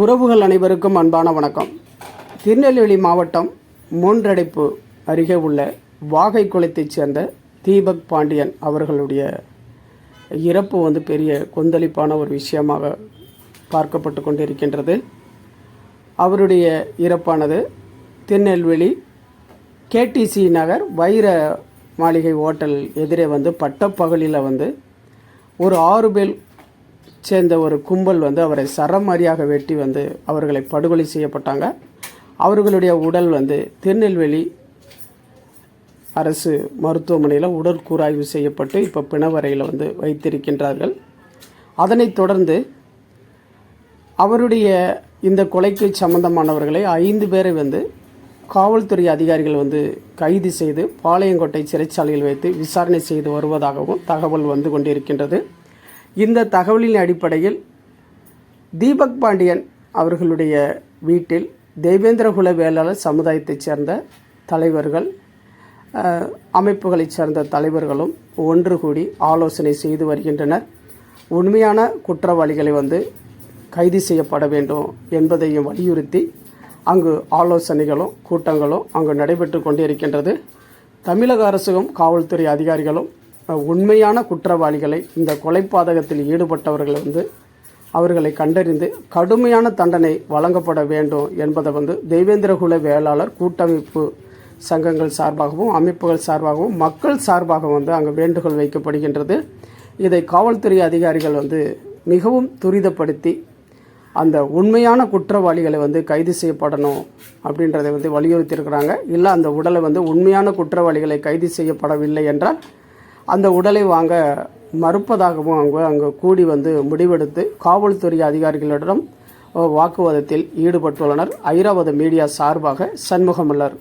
உறவுகள் அனைவருக்கும் அன்பான வணக்கம். திருநெல்வேலி மாவட்டம் மூன்றடைப்பு அருகே உள்ள வாகை குளத்தைச் சேர்ந்த தீபக் பாண்டியன் அவர்களுடைய இறப்பு வந்து பெரிய கொந்தளிப்பான ஒரு விஷயமாக பார்க்கப்பட்டு கொண்டிருக்கின்றது. அவருடைய இறப்பானது திருநெல்வேலி கேடிசி நகர் வைர மாளிகை ஓட்டல் எதிரே வந்து பட்டப்பகலில் வந்து ஒரு ஆறு பேர் சேர்ந்த ஒரு கும்பல் வந்து அவரை சரமாரியாக வெட்டி வந்து அவர்களை படுகொலை செய்யப்பட்டாங்க. அவர்களுடைய உடல் வந்து திருநெல்வேலி அரசு மருத்துவமனையில் உடல் கூராய்வு செய்யப்பட்டு இப்போ பிணவரையில் வந்து வைத்திருக்கின்றார்கள். அதனைத் தொடர்ந்து அவருடைய இந்த கொலைக்கு சம்பந்தமானவர்களை ஐந்து பேரை வந்து காவல்துறை அதிகாரிகள் வந்து கைது செய்து பாளையங்கோட்டை சிறைச்சாலையில் வைத்து விசாரணை செய்து வருவதாகவும் தகவல் வந்து கொண்டிருக்கின்றது. இந்த தகவலின் அடிப்படையில் தீபக் பாண்டியன் அவர்களுடைய வீட்டில் தேவேந்திரகுல வேளாளர் சமுதாயத்தைச் சேர்ந்த தலைவர்கள் அமைப்புகளைச் சேர்ந்த தலைவர்களும் ஒன்று கூடி ஆலோசனை செய்து வருகின்றனர். உண்மையான குற்றவாளிகளை வந்து கைது செய்யப்பட வேண்டும் என்பதையும் வலியுறுத்தி அங்கு ஆலோசனைகளும் கூட்டங்களும் அங்கு நடைபெற்று கொண்டிருக்கின்றது. தமிழக அரசும் காவல்துறை அதிகாரிகளும் உண்மையான குற்றவாளிகளை இந்த கொலைப்பாதகத்தில் ஈடுபட்டவர்களை வந்து அவர்களை கண்டறிந்து கடுமையான தண்டனை வழங்கப்பட வேண்டும் என்பதை வந்து தெய்வேந்திரகுல வேளாளர் கூட்டமைப்பு சங்கங்கள் சார்பாகவும் அமைப்புகள் சார்பாகவும் மக்கள் சார்பாகவும் வந்து அங்கே வேண்டுகோள் வைக்கப்படுகின்றது. இதை காவல்துறை அதிகாரிகள் வந்து மிகவும் துரிதப்படுத்தி அந்த உண்மையான குற்றவாளிகளை வந்து கைது செய்யப்படணும் அப்படின்றதை வந்து வலியுறுத்தியிருக்கிறாங்க. இல்லை அந்த உடலை வந்து உண்மையான குற்றவாளிகளை கைது செய்யப்படவில்லை என்றால் அந்த உடலை வாங்க மறுப்பதாகவும் அவங்க அங்கே கூடி வந்து முடிவெடுத்து காவல்துறை அதிகாரிகளிடம் வாக்குவாதத்தில் ஈடுபட்டுள்ளனர். ஐராவத மீடியா சார்பாக சண்முகமல்லர்.